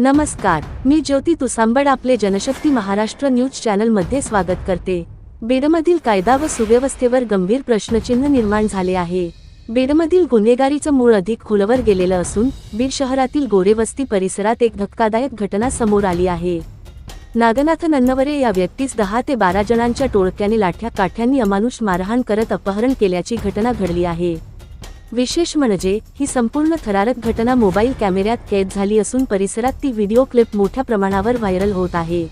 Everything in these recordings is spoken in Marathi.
नमस्कार मी ज्योती तुसांबड आपले जनशक्ती महाराष्ट्र न्यूज चॅनलमध्ये स्वागत करते. बेडमधील कायदा व सुव्यवस्थेवर गंभीर प्रश्नचिन्ह निर्माण झाले आहे. बेडमधील गुन्हेगारीचं मूळ अधिक खोलवर गेलेलं असून बीड शहरातील गोरेवस्ती परिसरात एक धक्कादायक घटना समोर आली आहे. नागनाथ नन्नवरे या व्यक्तीस दहा ते बारा जणांच्या टोळक्याने लाठ्या काठ्यांनी अमानुष मारहाण करत अपहरण केल्याची घटना घडली आहे. विशेष म्हणजे ही संपूर्ण थरारक घटना मोबाईल कॅमेऱ्यात कैद झाली असून परिसरात ती व्हिडिओ क्लिप मोठ्या प्रमाणावर व्हायरल होत आहे.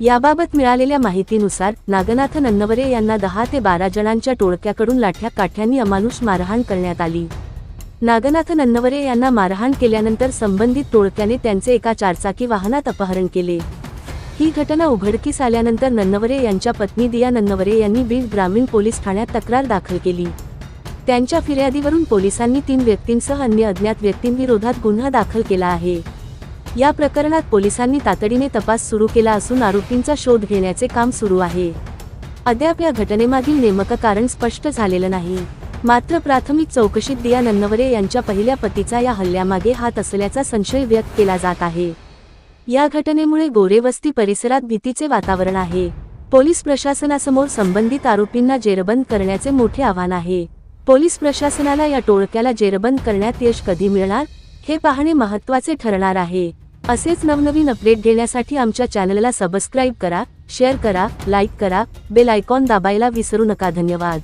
याबाबत मिळालेल्या माहितीनुसार नागनाथ नन्नवरे यांना दहा ते बारा जणांच्या टोळक्याकडून लाठ्या काठ्यांनी अमानुष मारहाण करण्यात आली. नागनाथ नन्नवरे यांना मारहाण केल्यानंतर संबंधित टोळक्याने त्यांचे एका चारचाकी वाहनात अपहरण केले. ही घटना उघडकीस आल्यानंतर नन्नवरे यांच्या पत्नी दिया नन्नवरे यांनी बीड ग्रामीण पोलीस ठाण्यात तक्रार दाखल केली. त्यांच्या फिर्यादीवरून पोलिसांनी तीन व्यक्तींसह अन्य अज्ञात व्यक्तींविरोधात गुन्हा दाखल केला आहे. या प्रकरणात पोलिसांनी तातडीने तपास सुरू केला असून आरोपींचा शोध घेण्याचे काम सुरू आहे. अद्याप या घटनेमागील नेमकं कारण स्पष्ट झालेलं नाही. मात्र प्राथमिक चौकशीत दिया नन्नवरे यांच्या पहिल्या पतीचा या हल्ल्यामागे हात असल्याचा संशय व्यक्त केला जात आहे. या घटनेमुळे गोरेवस्ती परिसरात भीतीचे वातावरण आहे. पोलीस प्रशासनासमोर संबंधित आरोपींना जेरबंद करण्याचे मोठे आव्हान आहे. पोलीस प्रशासनाला या टोळक्याला जेरबंद करण्यात यश कधी मिळणार हे पाहणे महत्त्वाचे ठरणार आहे. असेच नवनवीन अपडेट घेण्यासाठी आमच्या चॅनलला सबस्क्राईब करा शेअर करा लाईक करा बेल आयकॉन दाबायला विसरू नका. धन्यवाद.